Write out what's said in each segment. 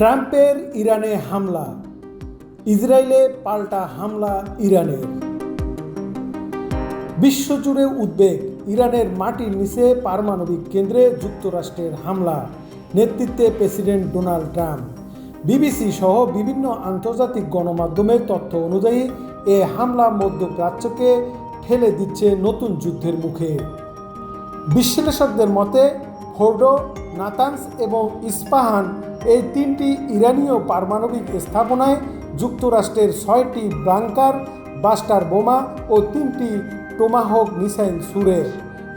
ট্রাম্পের ইরানে হামলা। ইসরায়েলে পাল্টা হামলা ইরানের। বিশ্বজুড়ে উদ্বেগ, ইরানের মাটির নিচে পারমাণবিক কেন্দ্রে যুক্তরাষ্ট্রের হামলা, নেতৃত্বে প্রেসিডেন্ট ডোনাল্ড ট্রাম্প। বিবিসি সহ বিভিন্ন আন্তর্জাতিক গণমাধ্যমের তথ্য অনুযায়ী, এ হামলা মধ্যপ্রাচ্যকে ঠেলে দিচ্ছে নতুন যুদ্ধের মুখে। বিশ্লেষকদের মতে, ফোর্ডো নাতানস এবং ইস্পাহান এই তিনটি ইরানীয় পারমাণবিক স্থাপনায় যুক্তরাষ্ট্রের ছয়টি ব্রাঙ্কার বাস্টার বোমা ও তিনটি টোমাহক মিসাইল ছুড়ে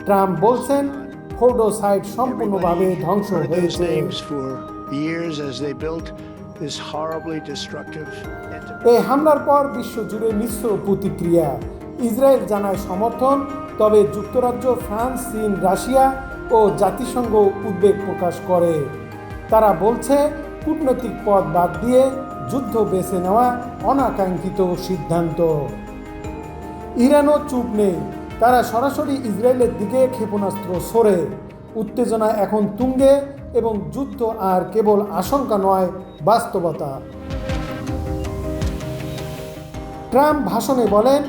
ট্রাম্প বলছেন ফোর্ডো সাইট সম্পূর্ণভাবে ধ্বংস হয়েছে. এই হামলার পর বিশ্বজুড়ে মিশ্র প্রতিক্রিয়া। ইসরায়েল জানায় সমর্থন তবে যুক্তরাজ্য ফ্রান্স চীন রাশিয়া ও জাতিসংঘ উদ্বেগ প্রকাশ করে। তারা বলছে, কূটনৈতিক পথ বাদ দিয়ে যুদ্ধ বেছে নেওয়া অনাকাঙ্ক্ষিত সিদ্ধান্ত। ইরানও চুপ নেই। তারা সরাসরি ইসরায়েলের দিকে ক্ষেপণাস্ত্র সরে। উত্তেজনা এখন তুঙ্গে এবং যুদ্ধ আর কেবল আশঙ্কা নয়, বাস্তবতা। ট্রাম্প ভাষণে বলেন,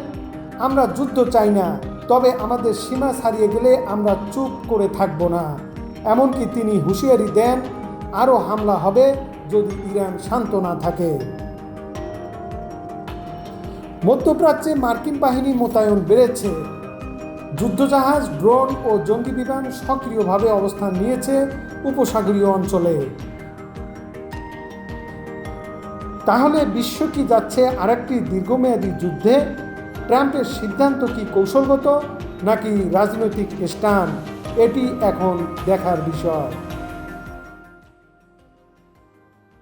আমরা যুদ্ধ চাই না। তবে আমাদের সীমা ছাড়িয়ে গেলে আমরা চুপ করে থাকব না। এমনকি তিনি হুঁশিয়ারি দেন, আরও হামলা হবে যদি ইরান শান্ত না থাকে। মধ্যপ্রাচ্যে মার্কিন বাহিনী মোতায়েন বেড়েছে। যুদ্ধজাহাজ, ড্রোন ও জঙ্গি বিমান সক্রিয়ভাবে অবস্থান নিয়েছে উপসাগরীয় অঞ্চলে। তাহলে বিশ্ব কি যাচ্ছে আরেকটি দীর্ঘমেয়াদী যুদ্ধে? ট্রাম্পের সিদ্ধান্ত কি কৌশলগত নাকি রাজনৈতিক স্টান এটি এখন দেখার বিষয়।